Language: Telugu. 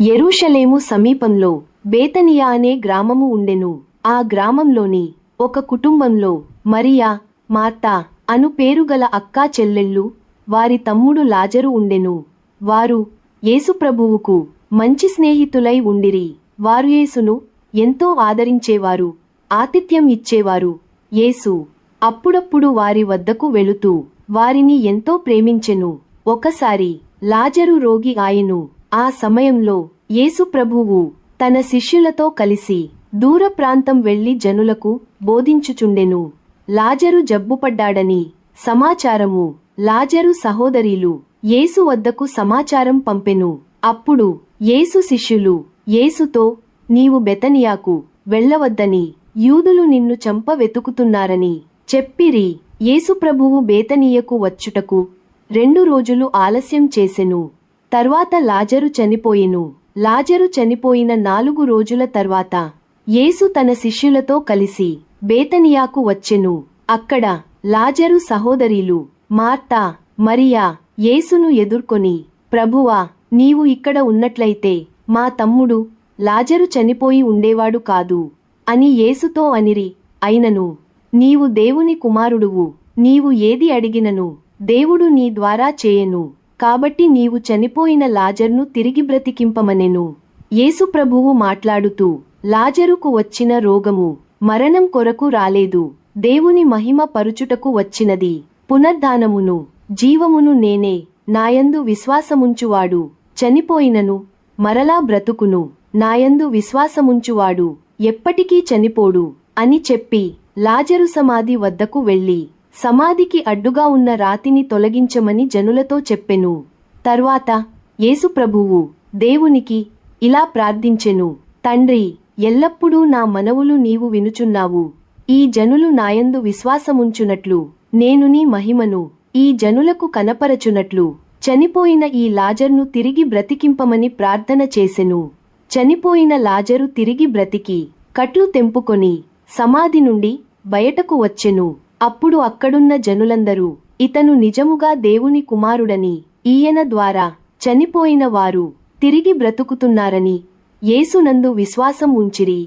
యెరూషలేము సమీపంలో బేతనియా అనే గ్రామము ఉండెను. ఆ గ్రామంలోని ఒక కుటుంబంలో మరియా మార్త అను పేరుగల అక్కా చెల్లెళ్ళు వారి తమ్ముడు లాజరు ఉండెను. వారు యేసుప్రభువుకు మంచి స్నేహితులై ఉండిరి. వారు యేసును ఎంతో ఆదరించేవారు ఆతిథ్యం ఇచ్చేవారు. యేసు అప్పుడప్పుడు వారి వద్దకు వెళుతూ వారిని ఎంతో ప్రేమించెను. ఒకసారి లాజరు రోగి ఆయను ఆ సమయంలో యేసుప్రభువు తన శిష్యులతో కలిసి దూర ప్రాంతం వెళ్ళి జనులకు బోధించుచుండెను. లాజరు జబ్బుపడ్డాడని సమాచారము లాజరు సహోదరీలు యేసు వద్దకు సమాచారం పంపెను. అప్పుడు యేసు శిష్యులు యేసుతో నీవు బెతనియాకు వెళ్ళవద్దని యూదులు నిన్ను చంప వెతుకుతున్నారని చెప్పిరి. యేసుప్రభువు బేతనీయకు వచ్చుటకు రెండు రోజులు ఆలస్యం చేసెను. తర్వాత లాజరు చనిపోయెను. లాజరు చనిపోయిన నాలుగు రోజుల తర్వాత యేసు తన శిష్యులతో కలిసి బేతనియాకు వచ్చెను. అక్కడ లాజరు సహోదరీలు మార్తా మరియా యేసును ఎదుర్కొని ప్రభువా నీవు ఇక్కడ ఉన్నట్లయితే మా తమ్ముడు లాజరు చనిపోయి ఉండేవాడు కాదు అని యేసుతో అనిరి అయినను నీవు దేవుని కుమారుడువు నీవు ఏది అడిగినను దేవుడు నీ ద్వారా చేయను. కాబట్టి నీవు చనిపోయిన లాజర్ను తిరిగి బ్రతికింపమనెను. యేసు ప్రభువు మాట్లాడుతూ లాజరుకు వచ్చిన రోగము మరణం కొరకు రాలేదు. దేవుని మహిమ పరుచుటకు వచ్చినది. పునర్ధానమును జీవమును నేనే నాయందు విశ్వాసముంచువాడు. చనిపోయినను మరలా బ్రతుకును నాయందు విశ్వాసముంచువాడు. ఎప్పటికీ చనిపోడు అని చెప్పి లాజరు సమాధి వద్దకు వెళ్ళి సమాధికి అడ్డుగా ఉన్న రాతిని తొలగించమని జనులతో చెప్పెను. తర్వాత యేసుప్రభువు దేవునికి ఇలా ప్రార్థించెను తండ్రి ఎల్లప్పుడూ నా మనవులు నీవు వినుచున్నావు. ఈ జనులు నాయందు విశ్వాసముంచునట్లు నేను నీ మహిమను ఈ జనులకు కనపరచునట్లు. చనిపోయిన ఈ లాజర్ను తిరిగి బ్రతికింపమని ప్రార్థన చేసెను. చనిపోయిన లాజరు తిరిగి బ్రతికి కట్లు తెంపుకొని సమాధి నుండి బయటకు వచ్చెను. అప్పుడు అక్కడున్న జనులందరూ ఇతను నిజముగా దేవుని కుమారుడని ఈయన ద్వారా చనిపోయిన వారు తిరిగి బ్రతుకుతున్నారని యేసునందు విశ్వాసం ఉంచిరి.